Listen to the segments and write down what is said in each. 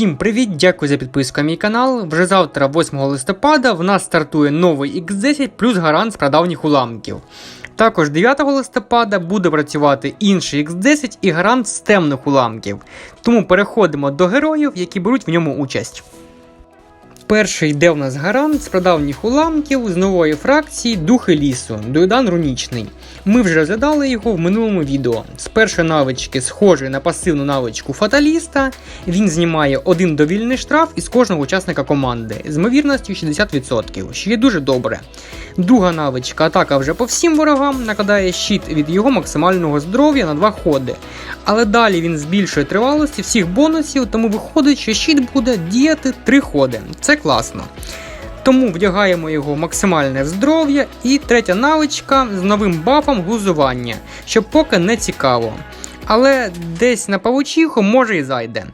Всім привіт! Дякую за підписку на мій канал. Вже завтра, 8 листопада, в нас стартує новий X10 плюс гарант з прадавніх уламків. Також 9 листопада буде працювати інший X10 і гарант з темних уламків. Тому переходимо до героїв, які беруть в ньому участь. Перший йде в нас гарант з прадавніх уламків з нової фракції Духи лісу, Дуйдан Рунічний. Ми вже розглядали його в минулому відео. З першої навички схожий на пасивну навичку фаталіста. Він знімає один довільний штраф із кожного учасника команди з ймовірністю 60%, що є дуже добре. Друга навичка атака вже по всім ворогам, накладає щит від його максимального здоров'я на два ходи. Але далі він збільшує тривалості всіх бонусів, тому виходить, що щит буде діяти 3 ходи. Це класно. Тому вдягаємо його максимальне здоров'я. І третя навичка з новим бафом глузування, що поки не цікаво. Але десь на павучиху може і зайде.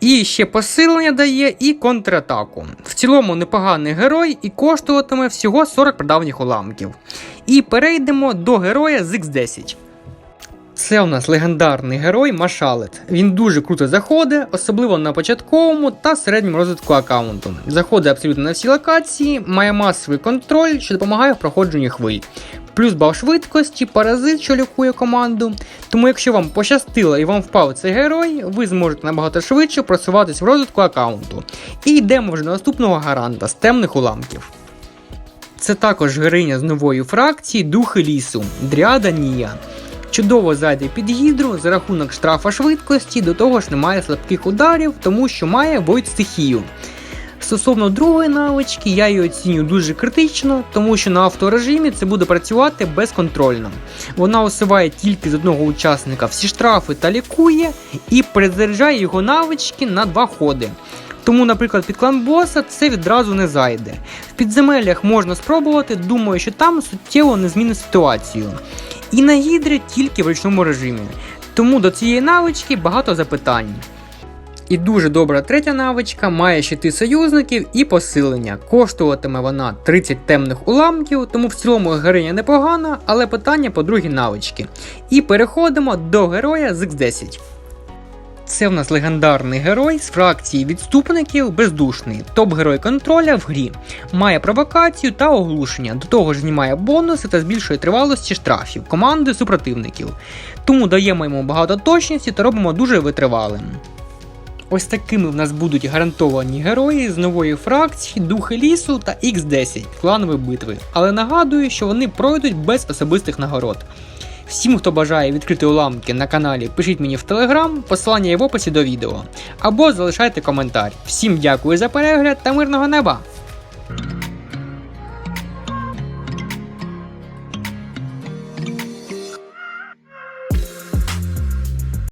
І ще посилення дає і контратаку. В цілому непоганий герой і коштуватиме всього 40 прадавніх уламків. І перейдемо до героя з X10. Це у нас легендарний герой Машалет. Він дуже круто заходить, особливо на початковому та середньому розвитку аккаунту. Заходить абсолютно на всі локації, має масовий контроль, що допомагає в проходженні хвиль. Плюс бал швидкості, паразит, що лікує команду. Тому, якщо вам пощастило і вам впав цей герой, ви зможете набагато швидше просуватись в розвитку аккаунту. І йдемо вже до наступного гаранта з темних уламків. Це також героїня з нової фракції Духи лісу Дріада Нія. Чудово зайде під гідру за рахунок штрафа швидкості, до того ж немає слабких ударів, тому що має войд стихію. Стосовно другої навички, я її оцінюю дуже критично, тому що на авторежимі це буде працювати безконтрольно. Вона усуває тільки з одного учасника всі штрафи та лікує, і перезаряджає його навички на два ходи. Тому, наприклад, під клан боса це відразу не зайде. В підземеллях можна спробувати, думаю, що там суттєво не змінить ситуацію. І на гідрі тільки в ручному режимі. Тому до цієї навички багато запитань. І дуже добра третя навичка має щити союзників і посилення. Коштуватиме вона 30 темних уламків, тому в цілому героїня непогана, але питання по другій навички. І переходимо до героя з X10. Це в нас легендарний герой з фракції відступників бездушний, топ-герой контроля в грі. Має провокацію та оглушення, до того ж знімає бонуси та збільшує тривалості штрафів команди супротивників. Тому даємо йому багато точності та робимо дуже витривалим. Ось такими в нас будуть гарантовані герої з нової фракції, Духи лісу та X10 кланові битви. Але нагадую, що вони пройдуть без особистих нагород. Всім, хто бажає відкрити уламки на каналі, пишіть мені в телеграм, посилання є в описі до відео. Або залишайте коментар. Всім дякую за перегляд та мирного неба!